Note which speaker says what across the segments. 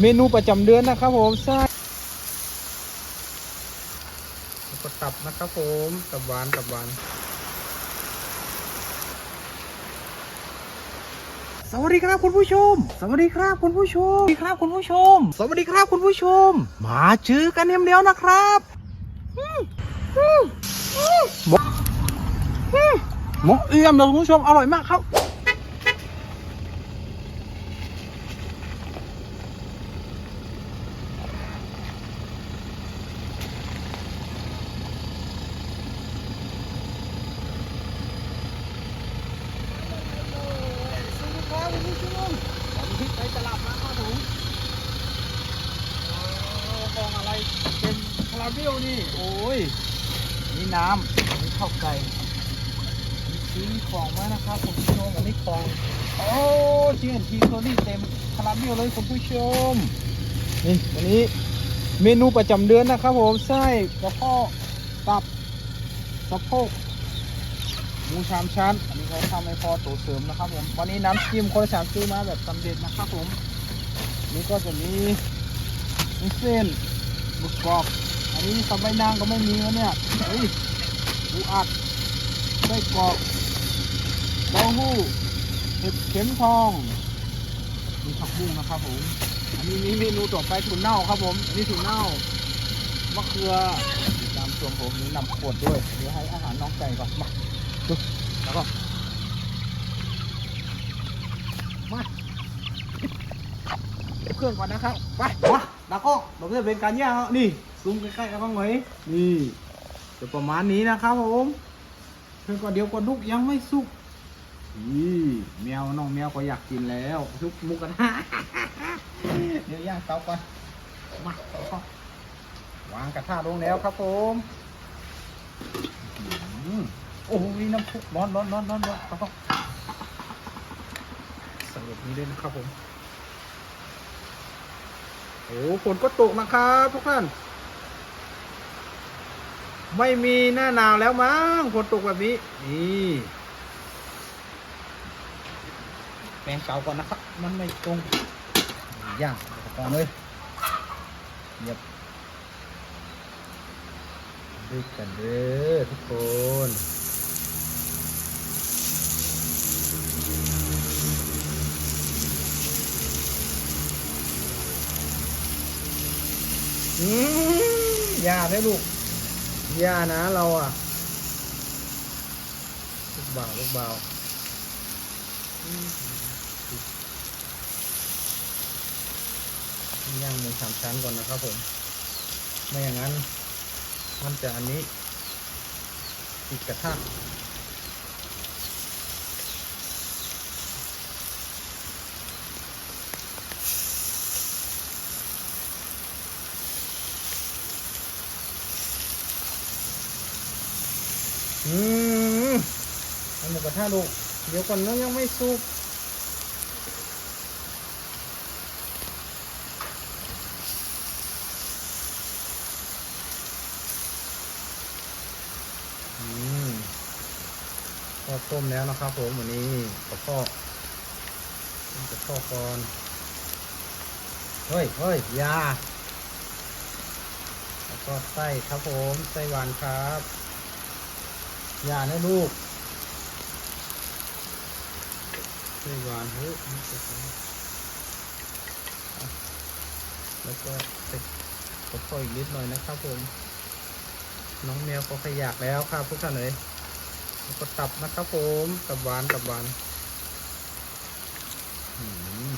Speaker 1: เมนูประจำเดือนนะครับผมไส้แล้วก็ตับนะครับผมตับหวานตับหวานสวัสดีครับคุณผู้ชม สวัสดีครับคุณผู้ชม สวัสดีครับคุณผู้ชม สวัสดีครับคุณผู้ชม มาเจอกันเดียวนะครับอืมอืมอืมหมกอืมหมกเอี่ยมเลยคุณผู้ชมอร่อยมากครับ สวัสดีครับคุณผู้ชมผมที่ไปตลาดมาครับผมโอ้กองอะไรเป็นคาราเบลนี่ โอ้ย นี่น้ำนี่ข้าวไก่มีชิ้นของมานะครับคุณผู้ชมอันนี้ของ โอ้เชียนทีโซนี่เต็มคาราเบลเลยคุณผู้ชม นี่วันนี้เมนูประจำเดือนนะครับผมไส้กระเพาะตับสะโพกหมูชามชั้น อันนี้เขาทำให้พอตัวเสริมนะครับผม วันนี้น้ำจิ้มคนละสามซื้อมาแบบสำเร็จนะครับผม นี่ก็จะมีมีเส้นหมึกกรอบ นนี้สับใบนางก็ไม่มีแล้วเนี่ยเฮ้ยปูอัดไส้กรอกเต้าหู้เห็ดเข็มทองมีผักบุ้งนะครับผมอันนี้มีเมนูต่อไปถุนเน่าครับผมอันนี้ถุนเน่ามะเขือติดตามชมผมมีนำขวดด้วยเดี๋ยวให้อาหารน้องไก่ก่อนมาดูแล้วก็มาเครื่องก่อนนะครับไปมาแล้วก็เราก็จะเป็นการย่นี่ ซูมใกล้ๆกันบ้างไหมนี่จะประมาณนี้นะครับผมเพื่อนก็เดี๋ยวก่อนลูกยังไม่สุกนี่แมวน้องแมวก็อยากกินแล้วทุกมุกกันเดี๋ยวย่างเตาก่อนมาแล้วก็วางกระทะลงแล้วครับผมอืมโอ้ยน้ำพุร้อนร้อนร้อนร้อนร้อนครับใส่แบบนี้ด้วยนะครับผมโอ้ฝนก็ตกนะครับทุกท่าน ไม่มีหน้าหนาวแล้วมั้งฝนตกแบบนี้ นี่แปรงเสาก่อนนะครับ มันไม่ตรงย่างก่อนเลยเหยียบด้วยกันเด้อทุกคนอืมอย่าได้ลูก ย่านะเราอะลูกบ่าวลูกบ่าวอืมย่างหมูสามชั้นก่อนนะครับผม ไม่อย่างนั้น มันจะอันนี้ติดกระทะ อืมหมูกระทะลูก เดี๋ยวก่อนนะยังไม่สุกอืมก็ต้มแล้วนะครับผมวันนี้กระเพาะต้มกระเพาะก่อนเฮ้ยเฮ้ยยาแล้วก็ไส้ครับผมไส้หวานครับ อยานะลูกไส้หวานเฮ้ยนี่จะทำอะแล้วก็ใส่กระเพาะอีกนิดหน่อยนะครับผม น้องแมวก็ขยักแล้วครับทุกท่านเลยแล้วก็ตับนะครับผมตับหวานตับหวานอืม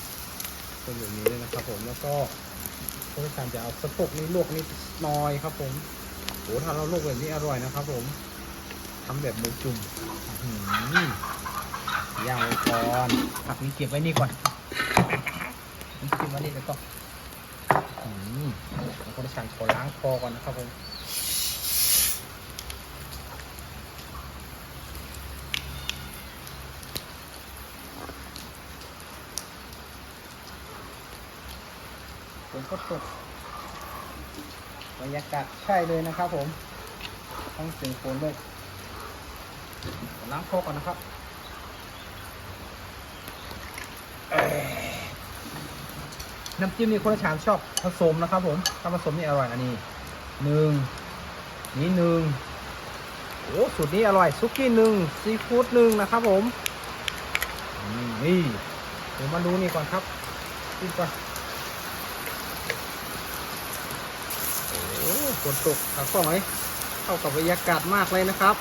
Speaker 1: เป็นแบบนี้เลยนะครับผมแล้วก็ผู้พิการจะเอาสะโพกนี้ลวกนิดหน่อยครับผมโหถ้าเราลวกแบบนี้อร่อยนะครับผม ทำแบบหมูจุ่มอย่างไว้ก่อนผักนี้เก็บไว้นี่ก่อนนี่เก็บไว้นี่แล้วก็อืมแล้วก็สั่งขอล้างคอก่อนนะครับผมฝนก็ตกบรรยากาศใช่เลยนะครับผม ต้องเสียงฝนด้วย ล้างคอก่อนนะครับน้ำจิ้มนี่คนละชามชอบผสมนะครับ ผมถ้าผสมนี่อร่อยอันนี้หนึ่งนี่หนึ่งโอ้สูตรนี้อร่อยซุกี้หนึ่งซีฟู้ดหนึ่งนะครับ ผมนี่เดี๋ยวมาดูนี่ก่อนครับกินก่อนโอ้ฝนตกขาข้องไหมเข้ากับบรรยากาศมากเลยนะครับ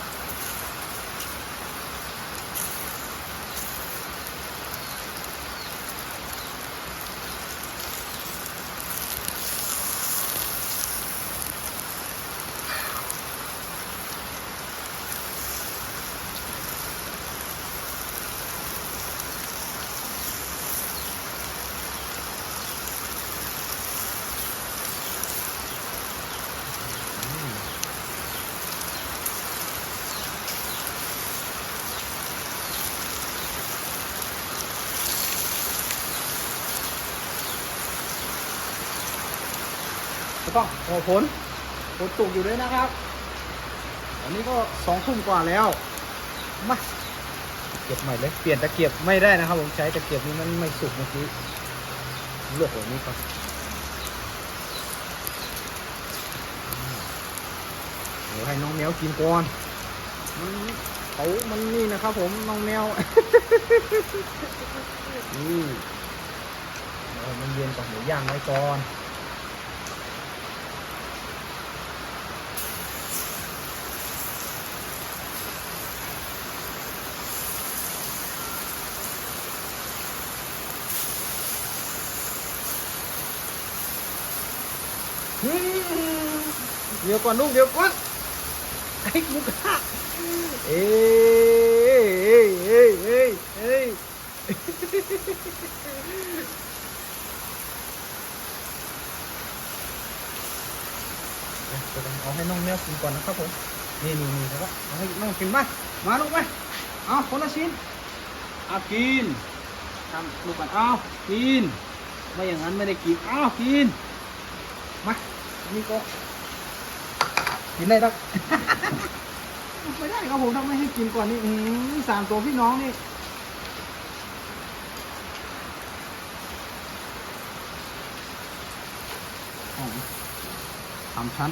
Speaker 1: แล้วก็โอ้ฝนฝนตกอยู่เลยนะครับอันนี้ก็สองทุ่มกว่าแล้วมาเก็บใหม่เลยเปลี่ยนตะเกียบไม่ได้นะครับ ผมใช้ตะเกียบนี้มันไม่สุกเมื่อกี้เลวกแบบนี้ก่อนเดี๋ยวให้น้องแมวกินก่อนมันเขามันนี่นะครับ ผมน้องแมวนี่เอมันเย็นก่อนเดี๋ยวย่างไว้ก่อน เดี๋ยวก่อนลูกเดี๋ยวก่อนไอ้กูกะเอ้ยเอ้ยเอ้ยเอ้ยเอ้ยเอาให้น้องแมวกินก่อนนะครับผมนี่นี่นี่ครับเอาให้น้องกินไปมมาลูกไปเอาคนละชิ้นเอากินทำลูกกันเอากินไม่อย่างนั้นไม่ได้กินเอากินมา นนี้ก็กินได้ครับ ไม่ได้ครับผมต้องไม่ให้กินก่อนนี่อื้อหือสามตัวพี่น้องนี่อ๋อสามชั้น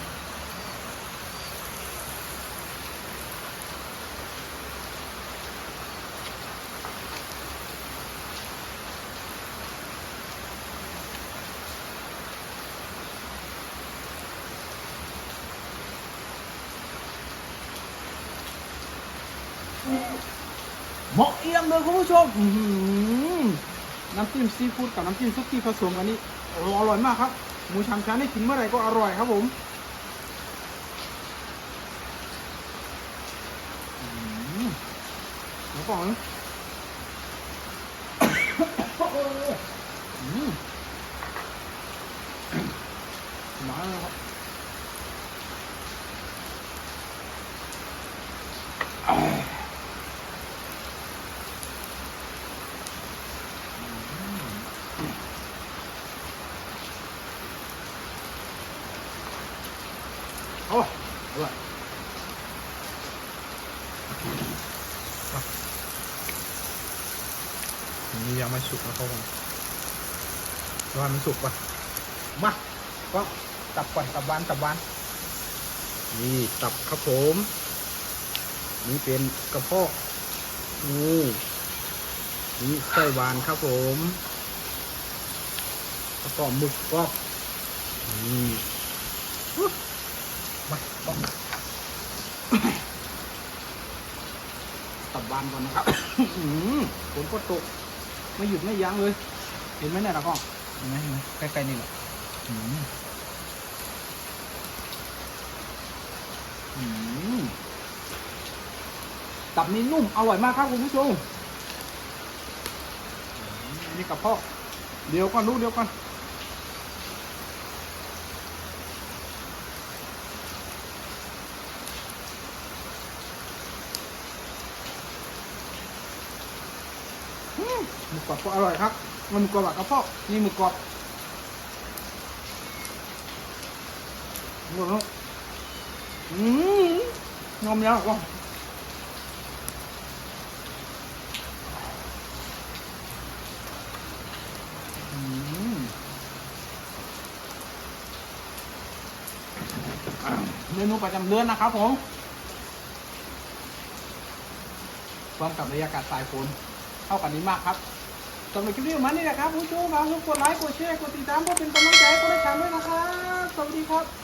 Speaker 1: เหมาะเอี่ยมเลยคุณผู้ชมน้ำจิ้มซีฟู้ดกับน้ำจิ้มซุกี้ผสมกันนี่โอ้อร่อยมากครับ หมูชามชั้นนี่กินเมื่อไหร่ก็อร่อยครับผมหอแล้วก็อนนะอื้อมาแล้วครับ โอ้อร่อยอันนี้ยังไม่สุกนะครับผมว่ามันสุกปะมาก็ตับก่อนตับวานตับวานนี่ตับครับผม นี่เป็นกระเพาะงูนี่ไส้วานครับผมแล้วก็หมึกกรอบนี่ มาต้องตับบานก่อนนะครับอื้อหือฝนก็ตก ไม่หยุดไม่ยั้งเลย เห็นไหมเนี่ยตากล้องเห็นไหมเห็นไหมใกล้ๆนี่แหละอื้อหืออื้อหือตับนี้นุ่ม อร่อยมากครับคุณผู้ชมอื้อหือนี่กับพ่อเดี๋ยวก่อนลูกเดี๋ยวก่อน หมึกรอบก็อร่อยครับ มันหมึกกรอบกระเพาะนี่หมึกรอบหมดแล้วอืมงอมยากวก็เมนูประจำเดือนนะครับผมพร้อมกับบรรยากาศสายฝนเข้ากันนี้มากครับ สำหรับคลิปนี้มันนี่แหละครับผู้ชมครับกดไลค์กดแชร์กดติดตามเพื่อเป็นกำลังใจให้คนได้ชมด้วยนะครับสวัสดีครับ